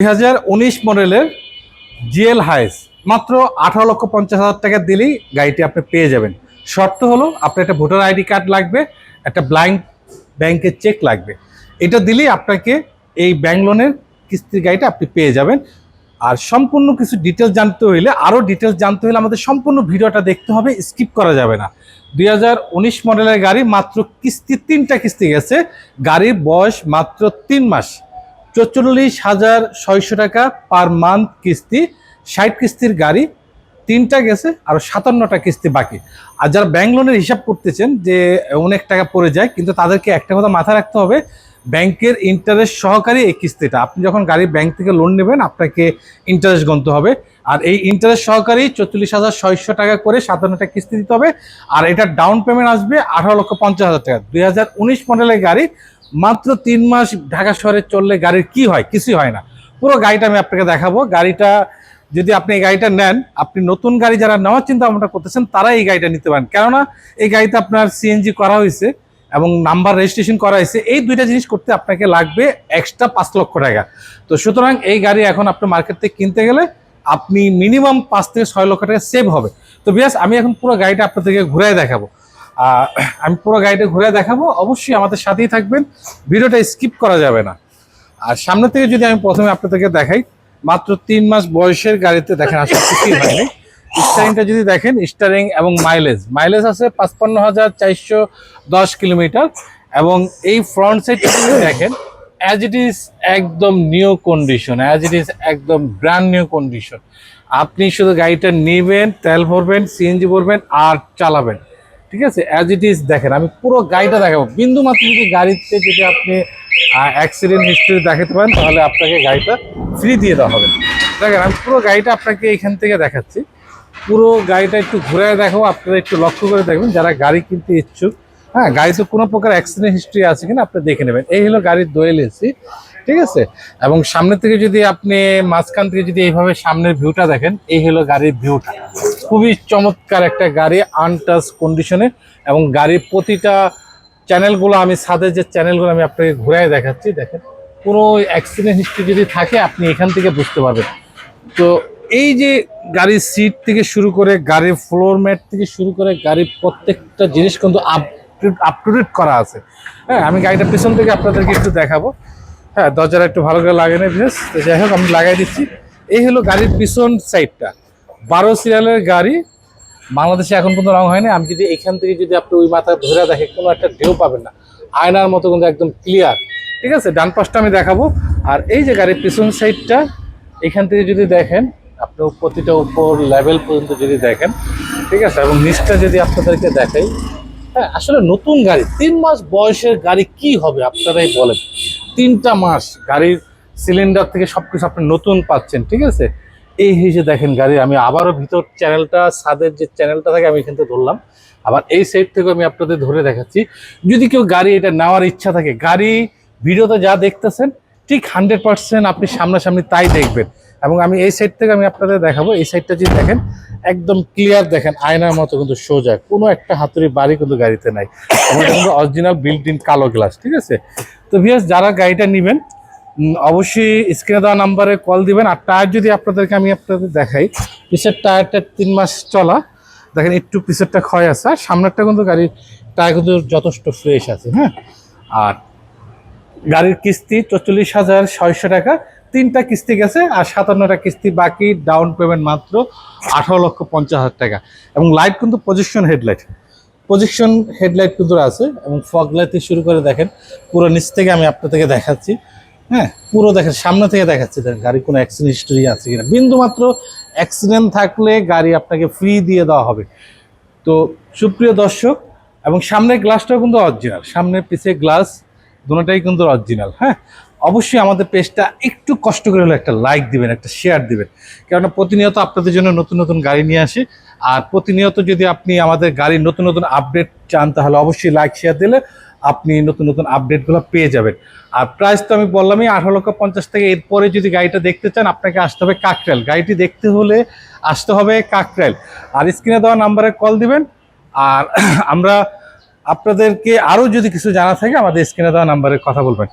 দুই হাজার উনিশ মডেলের জিএল হাইস। মাত্র আঠারো লক্ষ পঞ্চাশ হাজার টাকা দিলেই গাড়িটি আপনি পেয়ে যাবেন। শর্ত হলো, আপনার একটা ভোটার আইডি কার্ড লাগবে, একটা ব্লাইন্ড ব্যাংকের চেক লাগবে। এটা দিলেই আপনাকে এই ব্যাংক লোনের কিস্তির গাড়িটা আপনি পেয়ে যাবেন। আর সম্পূর্ণ কিছু ডিটেলস জানতে হইলে, আরও ডিটেলস জানতে হলে আমাদের সম্পূর্ণ ভিডিওটা দেখতে হবে, স্কিপ করা যাবে না। দুই হাজার উনিশ মডেলের গাড়ি মাত্র কিস্তি তিনটা কিস্তি গেছে। গাড়ির বয়স মাত্র তিন মাস। চল্লিশ হাজার ছয়শো টাকা পার মান্থ কিস্তি, ষাট কিস্তির গাড়ি, তিনটা গেছে, আর সাতান্নটা কিস্তি বাকি। আর যারা ব্যাংক লোনের হিসাব করতেছেন যে অনেক টাকা পড়ে যায়, কিন্তু তাদেরকে একটা কথা মাথায় রাখতে হবে, ব্যাংকের ইন্টারেস্ট সহকারী এই কিস্তিটা। আপনি যখন গাড়ি ব্যাংক থেকে লোন নেবেন, আপনাকে ইন্টারেস্ট গুনতে হবে। আর এই ইন্টারেস্ট সহকারী চল্লিশ হাজার ছয়শো টাকা করে সাতান্নটা কিস্তি দিতে হবে। আর এটা ডাউন পেমেন্ট আসবে আঠারো লক্ষ পঞ্চাশ হাজার টাকা। দুই হাজার উনিশ মডেলের গাড়ি মাত্র তিন মাস ঢাকা শহরে চললে গাড়ির কি হয়? কিছুই হয় না। পুরো গাড়িটা আমি আপনাকে দেখাবো। গাড়িটা যদি আপনি এই গাড়িটা নেন, আপনি নতুন গাড়ি যারা নেওয়ার চিন্তা ভাবনা করতেছেন, তারা এই গাড়িটা নিতে পারেন। কেননা এই গাড়িতে আপনার সিএনজি করা হয়েছে এবং নাম্বার রেজিস্ট্রেশন করা হয়েছে। এই দুইটা জিনিস করতে আপনাকে লাগবে এক্সট্রা পাঁচ লক্ষ টাকা। তো সুতরাং এই গাড়ি এখন আপনি মার্কেট থেকে কিনতে গেলে আপনি মিনিমাম পাঁচ থেকে ছয় লক্ষ টাকা সেভ হবে। তো বিয়াস, আমি এখন পুরো গাড়িটা আপনাদেরকে ঘুরে দেখাবো। আমি পুরো গাড়িটা ঘুরে দেখাবো। অবশ্যই আমাদের সাথেই থাকবেন। ভিডিওটা স্কিপ করা যাবে না। আর সামনে থেকে যদি আমি প্রথমে আপনাদেরকে দেখাই, মাত্র তিন মাস বয়সের গাড়িতে দেখেন আসলে কিছুই হয়নি। স্টারিংটা যদি দেখেন স্টারিং এবং মাইলেজ মাইলেজ আছে পাঁচপান্ন হাজার চারশো দশ কিলোমিটার এবং এই ফ্রন্ট সাইডটা যদি দেখেন অ্যাজ ইট ইজ একদম new condition as it is একদম ব্র্যান্ড নিউ কন্ডিশন আপনি শুধু গাড়িটা নেবেন, তেল ভরবেন সিএনজি ভরবেন আর চালাবেন। ঠিক আছে? অ্যাজ ইট ইজ দেখেন, আমি পুরো গাড়িটা দেখাবো। বিন্দু মাত্র যদি গাড়িতে যদি আপনি অ্যাক্সিডেন্ট হিস্ট্রি দেখাতে পারেন, তাহলে আপনাকে গাড়িটা ফ্রি দিয়ে দেওয়া হবে। দেখেন, আমি পুরো গাড়িটা আপনাকে এখান থেকে দেখাচ্ছি। পুরো গাড়িটা একটু ঘুরে দেখাবো, আপনারা একটু লক্ষ্য করে দেখবেন, যারা গাড়ি কিনতে ইচ্ছুক হ্যাঁ গাড়িতে কোনো প্রকার অ্যাক্সিডেন্ট হিস্ট্রি আছে কিনা, আপনি দেখে নেবেন। এই হলো গাড়ির দোয়েল এসি। ঠিক আছে? এবং সামনে থেকে যদি আপনি মাঝখান থেকে যদি এইভাবে সামনের ভিউটা দেখেন, এই হলো গাড়ির ভিউটা খুবই চমৎকার একটা গাড়ি আনটাচ কন্ডিশনে এবং গাড়ির প্রতিটা চ্যানেলগুলো আমি ছাদের যে চ্যানেলগুলো আমি আপনাকে ঘুরাই দেখাচ্ছি, দেখেন। কোনো অ্যাক্সিডেন্ট হিস্ট্রি যদি থাকে, আপনি এখান থেকে বুঝতে পারবেন। তো এই যে গাড়ির সিট থেকে শুরু করে, গাড়ির ফ্লোর ম্যাট থেকে শুরু করে, গাড়ির প্রত্যেকটা জিনিস কিন্তু আপ আপ টু ডেট করা আছে। হ্যাঁ আমি গাড়িটা পিছন থেকে আপনাদেরকে একটু দেখাবো। হ্যাঁ দরজাটা একটু ভালো করে লাগানো বিশেষ। তো যাই হোক, আমি লাগাই দিচ্ছি। এই হলো গাড়ির পিছন সাইডটা বারো সিরিয়ালের গাড়ি। বাংলাদেশে এখন পর্যন্ত রং হয়নি। আমি যদি এখান থেকে যদি আপনি ওই মাথা ধরে দেখে, কোনো একটা ঢেউ পাবেন না। আয়নার মতো কিন্তু একদম ক্লিয়ার ঠিক আছে? ডান পাশটা আমি দেখাবো। আর এই যে গাড়ির পিছন সাইডটা এখান থেকে যদি দেখেন, আপনি প্রতিটা উপর লেভেল পর্যন্ত যদি দেখেন, ঠিক আছে? এবং নিচটা যদি আপনাদেরকে দেখাই হ্যাঁ আসলে নতুন গাড়ি, তিন মাস বয়সের গাড়ি কি হবে আপনারাই বলেন। তিনটা মাস গাড়ির সিলিন্ডার থেকে সব কিছু আপনি নতুন পাচ্ছেন, ঠিক আছে? এই হিসেবে দেখেন গাড়ি, আমি আবারও ভিতর চ্যানেলটা সাদের যে চ্যানেলটা থাকে, আমি এখান থেকে ধরলাম। আবার এই সাইড থেকে আমি আপনাদের ধরে দেখাচ্ছি। যদি কেউ গাড়ি এটা নেওয়ার ইচ্ছা থাকে, গাড়ি ভিডিওতে যা দেখতেছেন ঠিক হান্ড্রেড পার্সেন্ট আপনি সামনাসামনি তাই দেখবেন। এবং আমি এই সাইড থেকে আমি আপনাদের দেখাবো, এই সাইডটা যদি দেখেন, একদম ক্লিয়ার দেখেন, আয়নার মতো কিন্তু সোজা, কোনো একটা হাতুড়ি বাড়ি কিন্তু গাড়িতে নাই। কিন্তু অরিজিনাল বিল্ট ইন কালো গ্লাস ঠিক আছে? তো ভিয়াস যারা গাড়িটা নেবেন অবশ্যই স্ক্রিনে দেওয়া নাম্বারে কল দিবেন। আর টায়ার যদি আপনাদেরকে আমি আপনাদের দেখাই পিসের টায়ারটা তিন মাস চলা। দেখেন, একটু পিসেরটা ক্ষয় আছে, আর সামনেরটা কিন্তু গাড়ির টায়ার কিন্তু যথেষ্ট ফ্রেশ আছে হ্যাঁ? আর গাড়ির কিস্তি চল্লিশ হাজার ছয়শো টাকা। তিনটা কিস্তি গেছে আর সাতান্নটা কিস্তি বাকি ডাউন পেমেন্ট মাত্র আঠারো লক্ষ পঞ্চাশ হাজার টাকা। এবং লাইট কিন্তু পজিশন হেডলাইট পজিশন হেডলাইট কিন্তু আছে এবং ফগ লাইট থেকে শুরু করে দেখেন। পুরো নিচ থেকে আমি আপনাদেরকে দেখাচ্ছি। হ্যাঁ পুরো দেখেন, সামনে থেকে দেখাচ্ছি দেখেন গাড়ি কোনো অ্যাক্সিডেন্ট হিস্ট্রি আছে কিনা। বিন্দু মাত্র অ্যাক্সিডেন্ট থাকলে গাড়ি আপনাকে ফ্রি দিয়ে দেওয়া হবে। তো সুপ্রিয় দর্শক, এবং সামনের গ্লাসটাও কিন্তু অরিজিনাল সামনের পিছে গ্লাস দুটোটাই কিন্তু অরিজিনাল হ্যাঁ? অবশ্যই আমাদের পেজটা একটু কষ্ট করে হলে একটা লাইক দিবেন, একটা শেয়ার দিবেন। কেননা প্রতিনিয়ত আপনাদের জন্য নতুন নতুন গাড়ি নিয়ে আসি। আর প্রতিনিয়ত যদি আপনি আমাদের গাড়ির নতুন নতুন আপডেট চান, তাহলে অবশ্যই লাইক শেয়ার দিলে আপনি নতুন নতুন আপডেটগুলো পেয়ে যাবেন। আর প্রাইস তো আমি বললামই, আঠারো লক্ষ পঞ্চাশ থেকে এরপরে যদি গাড়িটা দেখতে চান, আপনাকে আসতে হবে কাকরাইল। গাড়িটি দেখতে হলে আসতে হবে কাকরাইল। আর স্ক্রিনে দেওয়া নাম্বারে কল দিবেন। আর আমরা আপনাদেরকে আরও যদি কিছু জানা থাকে আমাদের স্ক্রিনে দেওয়া নাম্বারে কথা বলবেন।